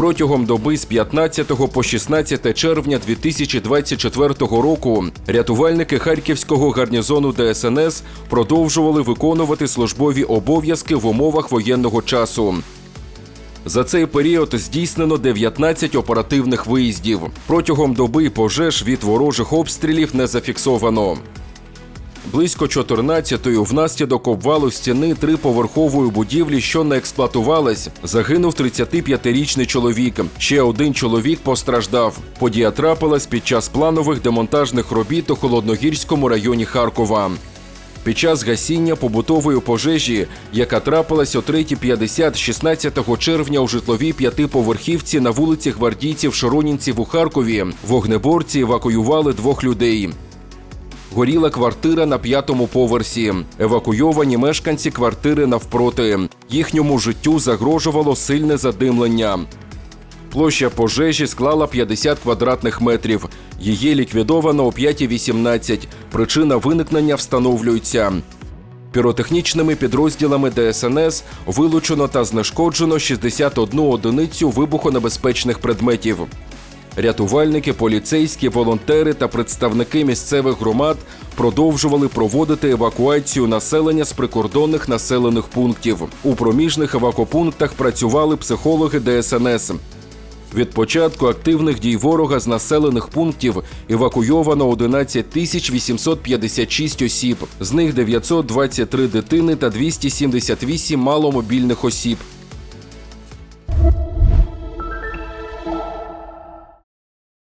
Протягом доби з 15 по 16 червня 2024 року рятувальники Харківського гарнізону ДСНС продовжували виконувати службові обов'язки в умовах воєнного часу. За цей період здійснено 19 оперативних виїздів. Протягом доби пожеж від ворожих обстрілів не зафіксовано. Близько 14-ї внаслідок обвалу стіни триповерхової будівлі, що не експлуатувалась, загинув 35-річний чоловік. Ще один чоловік постраждав. Подія трапилась під час планових демонтажних робіт у холодногірському районі Харкова. Під час гасіння побутової пожежі, яка трапилась о 3.50 16 червня у житловій п'ятиповерхівці на вулиці Гвардійців Широнінців у Харкові, вогнеборці евакуювали двох людей. Горіла квартира на п'ятому поверсі. Евакуйовані мешканці квартири навпроти. Їхньому життю загрожувало сильне задимлення. Площа пожежі склала 50 квадратних метрів. Її ліквідовано о 5.18. Причина виникнення встановлюється. Піротехнічними підрозділами ДСНС вилучено та знешкоджено 61 одиницю вибухонебезпечних предметів. Рятувальники, поліцейські, волонтери та представники місцевих громад продовжували проводити евакуацію населення з прикордонних населених пунктів. У проміжних евакопунктах працювали психологи ДСНС. Від початку активних дій ворога з населених пунктів евакуйовано 11 тисяч 856 осіб, з них 923 дитини та 278 маломобільних осіб.